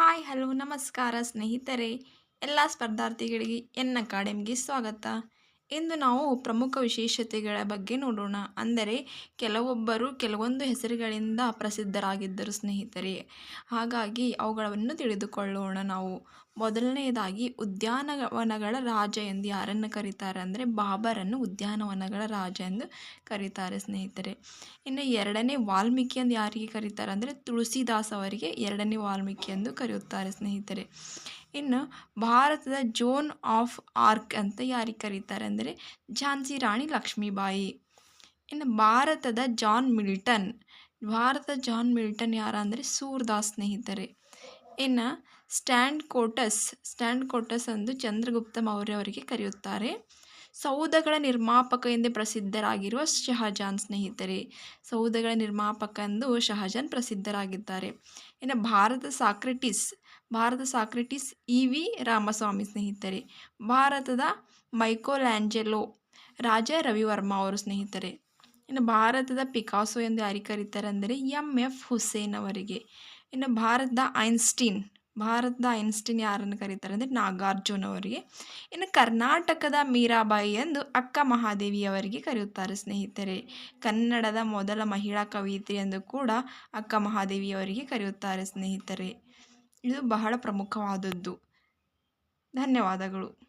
Hi hello ನಮಸ್ಕಾರ ಸ್ನೇಹಿತರೆ. ಎಲ್ಲ ಸ್ಪರ್ಧಾರ್ಥಿಗಳಿಗೆ ಎನ್ ಅಕಾಡೆಮಿಗೆ ಸ್ವಾಗತ. ಇಂದು ನಾವು ಪ್ರಮುಖ ವಿಶೇಷತೆಗಳ ಬಗ್ಗೆ ನೋಡೋಣ. ಅಂದರೆ, ಕೆಲವೊಬ್ಬರು ಕೆಲವೊಂದು ಹೆಸರುಗಳಿಂದ ಪ್ರಸಿದ್ಧರಾಗಿದ್ದರು ಸ್ನೇಹಿತರೆ. ಹಾಗಾಗಿ ಅವುಗಳನ್ನು ತಿಳಿದುಕೊಳ್ಳೋಣ ನಾವು. ಮೊದಲನೆಯದಾಗಿ, ಉದ್ಯಾನವನಗಳ ರಾಜ ಎಂದು ಯಾರನ್ನು ಕರೀತಾರೆ ಅಂದರೆ, ಬಾಬರನ್ನು ಉದ್ಯಾನವನಗಳ ರಾಜ ಎಂದು ಕರೀತಾರೆ ಸ್ನೇಹಿತರೆ. ಇನ್ನು ಎರಡನೇ ವಾಲ್ಮೀಕಿ ಎಂದು ಯಾರಿಗೆ ಕರೀತಾರೆ ಅಂದರೆ, ತುಳಸಿದಾಸ್ ಅವರಿಗೆ ಎರಡನೇ ವಾಲ್ಮೀಕಿ ಎಂದು ಕರೆಯುತ್ತಾರೆ ಸ್ನೇಹಿತರೆ. ಇನ್ನು ಭಾರತದ ಜೋನ್ ಆಫ್ ಆರ್ಕ್ ಅಂತ ಯಾರಿಗೆ ಕರೀತಾರೆ ಅಂದರೆ ಝಾನ್ಸಿ ರಾಣಿ ಲಕ್ಷ್ಮೀಬಾಯಿ. ಇನ್ನು ಭಾರತದ ಜಾನ್ ಮಿಲ್ಟನ್, ಭಾರತದ ಜಾನ್ ಮಿಲ್ಟನ್ ಯಾರಂದರೆ ಸೂರ್ದಾಸ್ ಸ್ನೇಹಿತರೆ. ಇನ್ನು ಸ್ಟ್ಯಾಂಡ್ ಕೋಟಸ್ ಸ್ಟ್ಯಾಂಡ್ ಕೋಟಸ್ ಎಂದು ಚಂದ್ರಗುಪ್ತ ಮೌರ್ಯ ಅವರಿಗೆ ಕರೆಯುತ್ತಾರೆ. ಸೌಧಗಳ ನಿರ್ಮಾಪಕ ಎಂದೇ ಪ್ರಸಿದ್ಧರಾಗಿರುವ ಶಹಜಾನ್ ಸ್ನೇಹಿತರೆ. ಸೌಧಗಳ ನಿರ್ಮಾಪಕ ಎಂದು ಶಹಜಾನ್ ಪ್ರಸಿದ್ಧರಾಗಿದ್ದಾರೆ. ಇನ್ನು Bharat Socrates Bharat Socrates E V Ramaswamy ಸ್ನೇಹಿತರೆ, ಭಾರತದ ಮೈಕೋಲ್ಯಾಂಜೆಲೋ ರಾಜ ರವಿವರ್ಮ ಅವರು ಸ್ನೇಹಿತರೆ. ಇನ್ನು ಭಾರತದ ಪಿಕಾಸೋ ಎಂದು ಯಾರಿಗೆ ಕರೀತಾರೆ ಅಂದರೆ ಎಂ. ಎಫ್. ಹುಸೇನ್ ಅವರಿಗೆ. ಇನ್ನು ಭಾರತದ ಐನ್ಸ್ಟೀನ್ ಭಾರತದ ಐನ್ಸ್ಟೀನ್ ಯಾರನ್ನು ಕರೀತಾರೆ ಅಂದರೆ ನಾಗಾರ್ಜುನ್ ಅವರಿಗೆ. ಇನ್ನು ಕರ್ನಾಟಕದ ಮೀರಾಬಾಯಿ ಎಂದು ಅಕ್ಕ ಮಹಾದೇವಿ ಅವರಿಗೆ ಕರೆಯುತ್ತಾರೆ ಸ್ನೇಹಿತರೆ. ಕನ್ನಡದ ಮೊದಲ ಮಹಿಳಾ ಕವಿಯತ್ರಿ ಎಂದು ಕೂಡ ಅಕ್ಕ ಮಹಾದೇವಿ ಅವರಿಗೆ ಕರೆಯುತ್ತಾರೆ ಸ್ನೇಹಿತರೆ. ಇದು ಬಹಳ ಪ್ರಮುಖವಾದದ್ದು. ಧನ್ಯವಾದಗಳು.